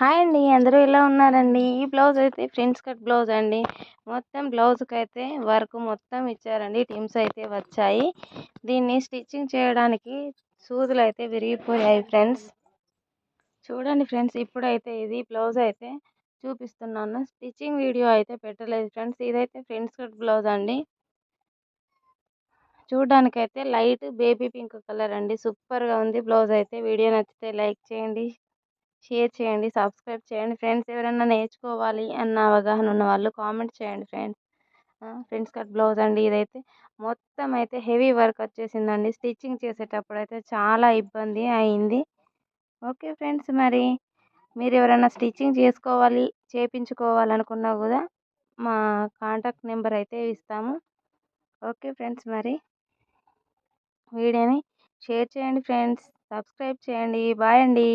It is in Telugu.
హాయ్ అండి అందరూ ఎలా ఉన్నారండి? ఈ బ్లౌజ్ అయితే ఫ్రెండ్స్ కట్ బ్లౌజ్ అండి. మొత్తం బ్లౌజ్కి అయితే వర్క్ మొత్తం ఇచ్చారండి టీమ్స్ అయితే వచ్చాయి. దీన్ని స్టిచ్చింగ్ చేయడానికి సూదులు అయితే విరిగిపోయాయి ఫ్రెండ్స్. చూడండి ఫ్రెండ్స్ ఇప్పుడైతే ఇది బ్లౌజ్ అయితే చూపిస్తున్నాను. స్టిచ్చింగ్ వీడియో అయితే పెట్టలేదు ఫ్రెండ్స్ ఇదైతే ఫ్రెండ్స్ కట్ బ్లౌజ్ అండి. చూడడానికైతే లైట్ బేబీ పింక్ కలర్ అండి సూపర్గా ఉంది బ్లౌజ్ అయితే. వీడియో నచ్చితే లైక్ చేయండి. షేర్ చేయండి సబ్స్క్రైబ్ చేయండి. ఫ్రెండ్స్ ఎవరైనా నేర్చుకోవాలి అన్న అవగాహన ఉన్న వాళ్ళు కామెంట్ చేయండి ఫ్రెండ్స్. ఫ్రెండ్స్ కట్ బ్లౌజ్ అండి ఇదైతే. మొత్తం అయితే హెవీ వర్క్ వచ్చేసిందండి. స్టిచ్చింగ్ చేసేటప్పుడు అయితే చాలా ఇబ్బంది అయింది. ఓకే ఫ్రెండ్స్ మరి. మీరు ఎవరైనా స్టిచ్చింగ్ చేసుకోవాలి చేయించుకోవాలనుకున్నా కూడా మా కాంటాక్ట్ నెంబర్ అయితే ఇస్తాము. ఓకే ఫ్రెండ్స్ మరి. వీడియోని షేర్ చేయండి ఫ్రెండ్స్. సబ్స్క్రైబ్ చేయండి. బాయ్ అండి.